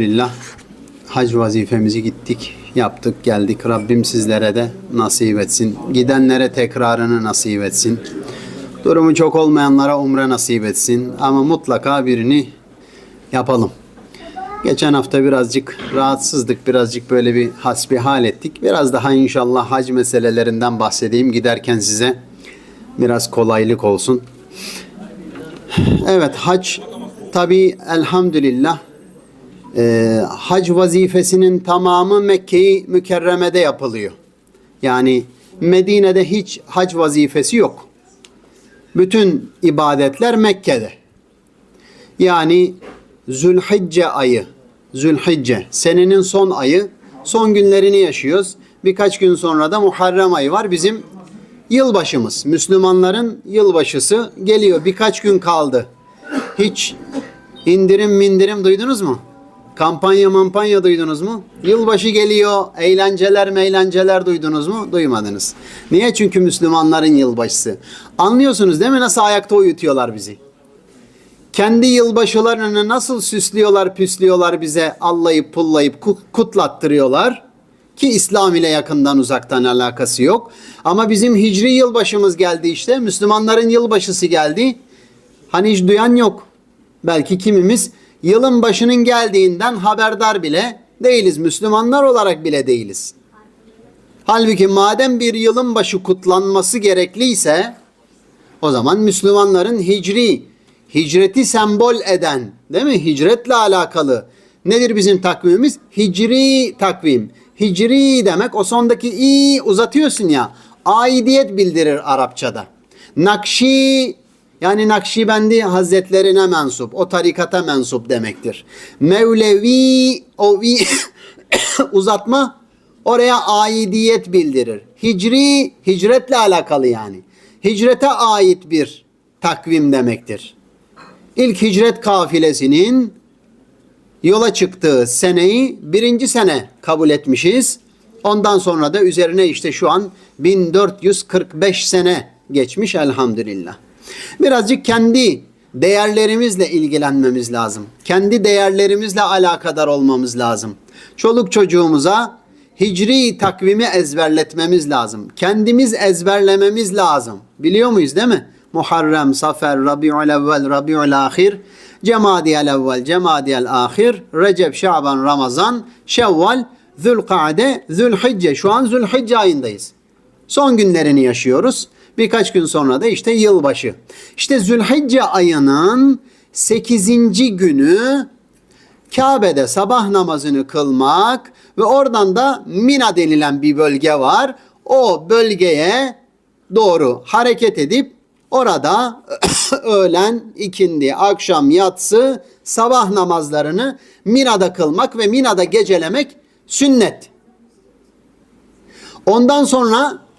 Lillah hac vazifemizi gittik, yaptık, geldik. Rabbim sizlere de nasip etsin. Gidenlere tekrarını nasip etsin. Durumu çok olmayanlara umre nasip etsin. Ama mutlaka birini yapalım. Geçen hafta birazcık rahatsızdık, birazcık böyle bir hasbihal ettik. Biraz daha inşallah hac meselelerinden bahsedeyim giderken size biraz kolaylık olsun. Evet hac tabi elhamdülillah e, hac vazifesinin tamamı Mekke-i Mükerreme'de yapılıyor. Yani Medine'de hiç hac vazifesi yok. Bütün ibadetler Mekke'de. Yani Zülhicce ayı, Zülhicce senenin son ayı, son günlerini yaşıyoruz. Birkaç gün sonra da Muharrem ayı var. Bizim yılbaşımız, Müslümanların yılbaşısı geliyor. Birkaç gün kaldı. Hiç indirim mindirim duydunuz mu? Kampanya mampanya duydunuz mu? Yılbaşı geliyor, eğlenceler meğlenceler duydunuz mu? Duymadınız. Niye? Çünkü Müslümanların yılbaşısı. Anlıyorsunuz değil mi nasıl ayakta uyutuyorlar bizi? Kendi yılbaşılarını nasıl süslüyorlar, püslüyorlar bize allayıp pullayıp ku- kutlattırıyorlar ki İslam ile yakından uzaktan alakası yok. Ama bizim hicri yılbaşımız geldi işte. Müslümanların yılbaşısı geldi. Hani hiç duyan yok. Belki kimimiz yılın başının geldiğinden haberdar bile değiliz. Müslümanlar olarak bile değiliz. Halbuki madem bir yılın başı kutlanması gerekliyse o zaman Müslümanların hicri, hicreti sembol eden, değil mi? Hicretle alakalı. Nedir bizim takvimimiz? Hicri takvim. Hicri demek o sondaki i uzatıyorsun ya. Aidiyet bildirir Arapçada. Nakşi yani Nakşibendi Hazretlerine mensup, o tarikata mensup demektir. Mevlevi o vi uzatma oraya aidiyet bildirir. Hicri hicretle alakalı yani. Hicrete ait bir takvim demektir. İlk hicret kafilesinin yola çıktığı seneyi birinci sene kabul etmişiz. Ondan sonra da üzerine işte şu an 1445 sene geçmiş elhamdülillah. Birazcık kendi değerlerimizle ilgilenmemiz lazım. Kendi değerlerimizle alakadar olmamız lazım. Çoluk çocuğumuza hicri takvimi ezberletmemiz lazım. Kendimiz ezberlememiz lazım. Biliyor muyuz değil mi? Muharrem, Safer, Rabiul evvel, Rabiul ahir, Cemadiyel evvel, Cemadiyel ahir, Recep, Şaban, Ramazan, Şevval, Zülkade, Zülhicce. Şu an Zülhicce ayındayız. Son günlerini yaşıyoruz. Birkaç gün sonra da işte yılbaşı. İşte Zülhicce ayının 8. günü Kabe'de sabah namazını kılmak ve oradan da Mina denilen bir bölge var. O bölgeye doğru hareket edip orada öğlen, ikindi, akşam, yatsı, sabah namazlarını Mina'da kılmak ve Mina'da gecelemek sünnet. Ondan sonra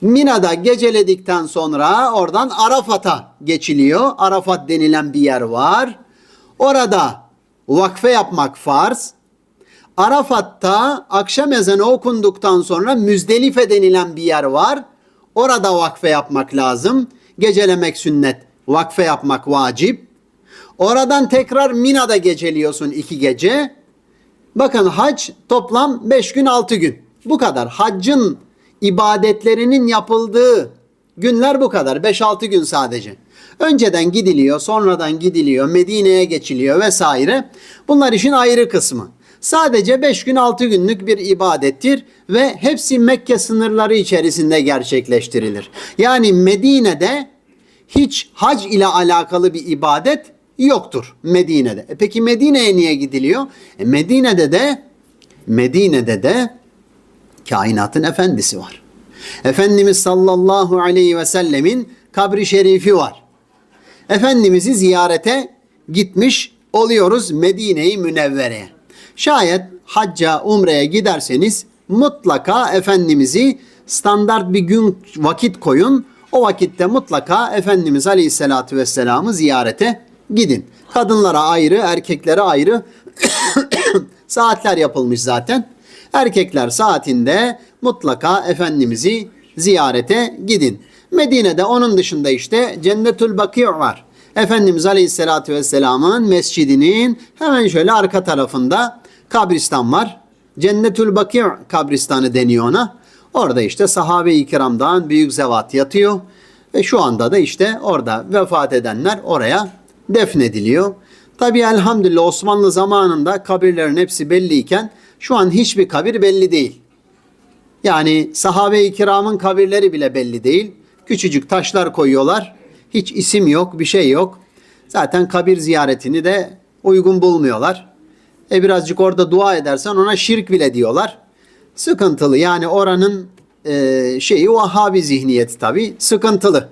Mina'da geceledikten sonra oradan Arafat'a geçiliyor. Arafat denilen bir yer var. Orada vakfe yapmak farz. Arafat'ta akşam ezanı okunduktan sonra Müzdelife denilen bir yer var. Orada vakfe yapmak lazım. Gecelemek sünnet, vakfe yapmak vacip. Oradan tekrar Mina'da geceliyorsun iki gece. Bakın hac toplam 5 gün 6 gün. Bu kadar. Haccın ibadetlerinin yapıldığı günler bu kadar. 5-6 gün sadece. Önceden gidiliyor, sonradan gidiliyor, Medine'ye geçiliyor vesaire. Bunlar işin ayrı kısmı. Sadece 5 gün 6 günlük bir ibadettir ve hepsi Mekke sınırları içerisinde gerçekleştirilir. Yani Medine'de hiç hac ile alakalı bir ibadet yoktur Medine'de. E peki Medine'ye niye gidiliyor? E Medine'de de Medine'de de kainatın efendisi var. Efendimiz sallallahu aleyhi ve sellemin kabri şerifi var. Efendimiz'i ziyarete gitmiş oluyoruz Medine-i Münevvere'ye. Şayet hacca, umreye giderseniz mutlaka Efendimiz'i standart bir gün vakit koyun. O vakitte mutlaka Efendimiz Aleyhisselatü Vesselam'ı ziyarete gidin. Kadınlara ayrı, erkeklere ayrı saatler yapılmış zaten. Erkekler saatinde mutlaka Efendimiz'i ziyarete gidin. Medine'de onun dışında işte Cennetül Bakî var. Efendimiz Aleyhisselatü Vesselam'ın mescidinin hemen şöyle arka tarafında kabristan var. Cennetül Baki' kabristanı deniyor ona. Orada işte sahabe-i kiramdan büyük zevat yatıyor. Ve şu anda da işte orada vefat edenler oraya defnediliyor. Tabi elhamdülillah Osmanlı zamanında kabirlerin hepsi belliyken şu an hiçbir kabir belli değil. Yani sahabe-i kiramın kabirleri bile belli değil. Küçücük taşlar koyuyorlar. Hiç isim yok, bir şey yok. Zaten kabir ziyaretini de uygun bulmuyorlar. E birazcık orada dua edersen ona şirk bile diyorlar. Sıkıntılı yani oranın e, şeyi Vahhabi zihniyeti tabi sıkıntılı.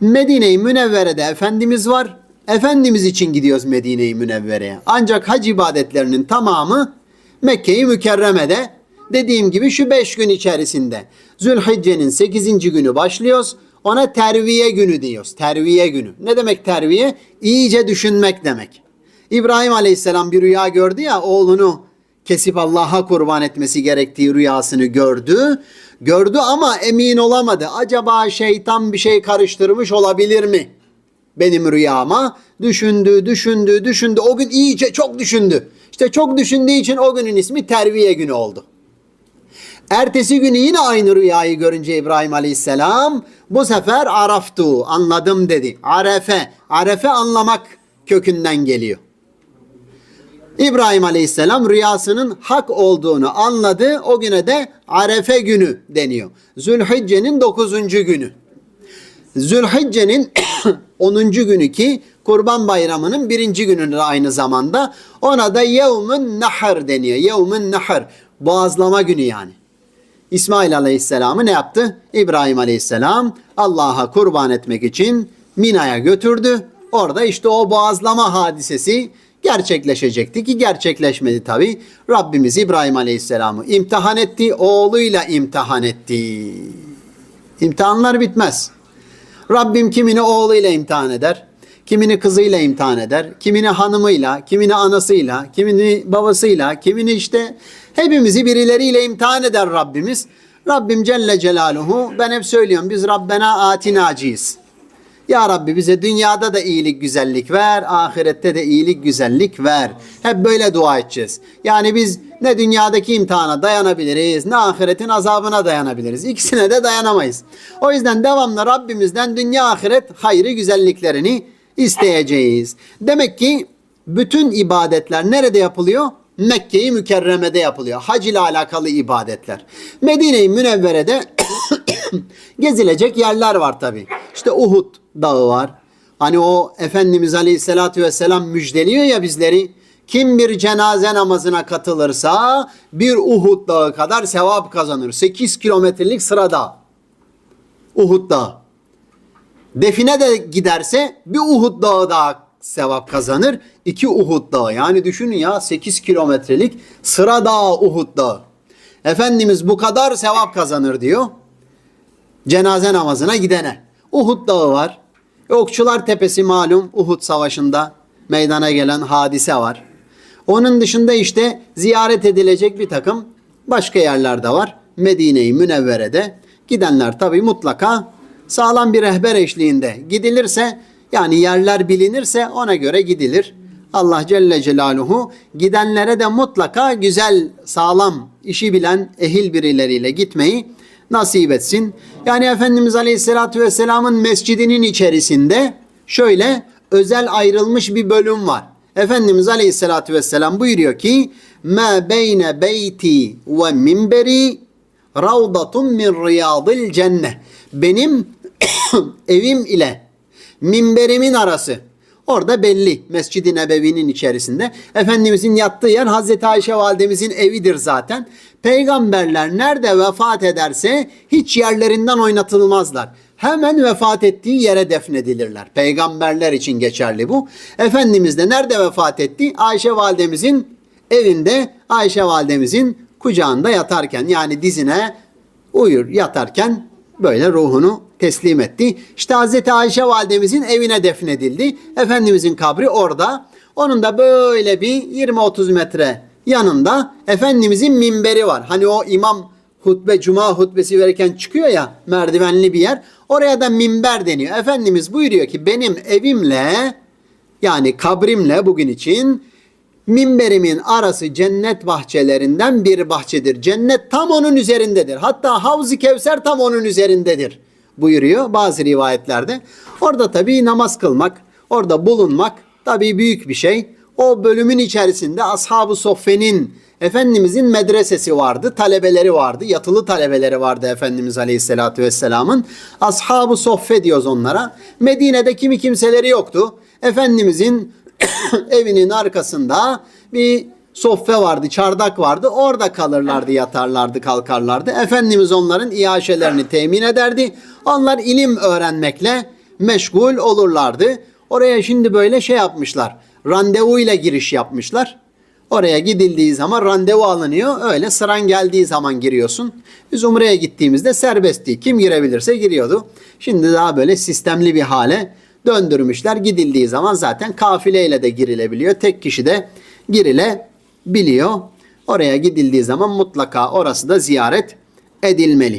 Medine-i Münevvere'de Efendimiz var. Efendimiz için gidiyoruz Medine-i Münevvere'ye. Ancak hac ibadetlerinin tamamı Mekke-i Mükerreme'de dediğim gibi şu beş gün içerisinde. Zülhicce'nin 8. günü başlıyoruz. Ona terviye günü diyoruz. Terviye günü. Ne demek terviye? İyice düşünmek demek. İbrahim Aleyhisselam bir rüya gördü ya oğlunu kesip Allah'a kurban etmesi gerektiği rüyasını gördü. Gördü ama emin olamadı. Acaba şeytan bir şey karıştırmış olabilir mi? Benim rüyama düşündü, düşündü, düşündü. O gün iyice çok düşündü. İşte çok düşündüğü için o günün ismi terviye günü oldu. Ertesi günü yine aynı rüyayı görünce İbrahim Aleyhisselam bu sefer araftu anladım dedi. Arefe, arefe anlamak kökünden geliyor. İbrahim Aleyhisselam rüyasının hak olduğunu anladı. O güne de Arefe günü deniyor. Zülhicce'nin 9. günü. Zülhicce'nin 10. günü ki Kurban Bayramı'nın birinci günüdür aynı zamanda. Ona da Yevmün Nahr deniyor. Yevmün Nahr. Boğazlama günü yani. İsmail Aleyhisselam'ı ne yaptı? İbrahim Aleyhisselam Allah'a kurban etmek için Mina'ya götürdü. Orada işte o boğazlama hadisesi gerçekleşecekti ki gerçekleşmedi tabi. Rabbimiz İbrahim Aleyhisselam'ı imtihan etti, oğluyla imtihan etti. İmtihanlar bitmez. Rabbim kimini oğluyla imtihan eder, kimini kızıyla imtihan eder, kimini hanımıyla, kimini anasıyla, kimini babasıyla, kimini işte hepimizi birileriyle imtihan eder Rabbimiz. Rabbim Celle Celaluhu ben hep söylüyorum biz Rabbena atinacıyız. Ya Rabbi bize dünyada da iyilik güzellik ver, ahirette de iyilik güzellik ver. Hep böyle dua edeceğiz. Yani biz ne dünyadaki imtihana dayanabiliriz, ne ahiretin azabına dayanabiliriz. İkisine de dayanamayız. O yüzden devamlı Rabbimizden dünya ahiret hayrı güzelliklerini isteyeceğiz. Demek ki bütün ibadetler nerede yapılıyor? Mekke-i Mükerreme'de yapılıyor. Hac ile alakalı ibadetler. Medine-i Münevvere'de gezilecek yerler var tabi. İşte Uhud dağı var. Hani o Efendimiz Aleyhisselatü Vesselam müjdeliyor ya bizleri. Kim bir cenaze namazına katılırsa bir Uhud dağı kadar sevap kazanır. 8 kilometrelik sırada. Uhud dağı. Define de giderse bir Uhud dağı daha sevap kazanır. İki Uhud dağı. Yani düşünün ya 8 kilometrelik sıra dağı Uhud dağı. Efendimiz bu kadar sevap kazanır diyor. Cenaze namazına gidene. Uhud dağı var. Okçular Tepesi malum Uhud Savaşı'nda meydana gelen hadise var. Onun dışında işte ziyaret edilecek bir takım başka yerler de var. Medine-i Münevvere'de gidenler tabi mutlaka sağlam bir rehber eşliğinde gidilirse yani yerler bilinirse ona göre gidilir. Allah Celle Celaluhu gidenlere de mutlaka güzel, sağlam, işi bilen ehil birileriyle gitmeyi nasip etsin. Yani Efendimiz Aleyhisselatü Vesselam'ın mescidinin içerisinde şöyle özel ayrılmış bir bölüm var. Efendimiz Aleyhisselatü Vesselam buyuruyor ki Ma beyne beyti ve minberi ravdatun min riyadil cennet. Benim evim ile minberimin arası. Orada belli Mescid-i Nebevi'nin içerisinde. Efendimizin yattığı yer Hazreti Ayşe validemizin evidir zaten. Peygamberler nerede vefat ederse hiç yerlerinden oynatılmazlar. Hemen vefat ettiği yere defnedilirler. Peygamberler için geçerli bu. Efendimiz de nerede vefat etti? Ayşe validemizin evinde Ayşe validemizin kucağında yatarken yani dizine uyur yatarken böyle ruhunu teslim etti. İşte Hazreti Ayşe validemizin evine defnedildi. Efendimizin kabri orada. Onun da böyle bir 20-30 metre yanında Efendimizin minberi var. Hani o imam hutbe, cuma hutbesi verirken çıkıyor ya merdivenli bir yer. Oraya da minber deniyor. Efendimiz buyuruyor ki benim evimle yani kabrimle bugün için minberimin arası cennet bahçelerinden bir bahçedir. Cennet tam onun üzerindedir. Hatta Havz-ı Kevser tam onun üzerindedir buyuruyor bazı rivayetlerde. Orada tabii namaz kılmak, orada bulunmak tabii büyük bir şey. O bölümün içerisinde Ashab-ı Soffe'nin Efendimizin medresesi vardı, talebeleri vardı, yatılı talebeleri vardı Efendimiz Aleyhisselatü Vesselam'ın. Ashab-ı Soffe diyoruz onlara. Medine'de kimi kimseleri yoktu. Efendimizin evinin arkasında bir soffe vardı, çardak vardı. Orada kalırlardı, yatarlardı, kalkarlardı. Efendimiz onların iaşelerini temin ederdi. Onlar ilim öğrenmekle meşgul olurlardı. Oraya şimdi böyle şey yapmışlar. Randevuyla giriş yapmışlar. Oraya gidildiği zaman randevu alınıyor. Öyle sıran geldiği zaman giriyorsun. Biz Umre'ye gittiğimizde serbestti. Kim girebilirse giriyordu. Şimdi daha böyle sistemli bir hale döndürmüşler. Gidildiği zaman zaten kafileyle de girilebiliyor. Tek kişi de girilebiliyor. Oraya gidildiği zaman mutlaka orası da ziyaret edilmeli.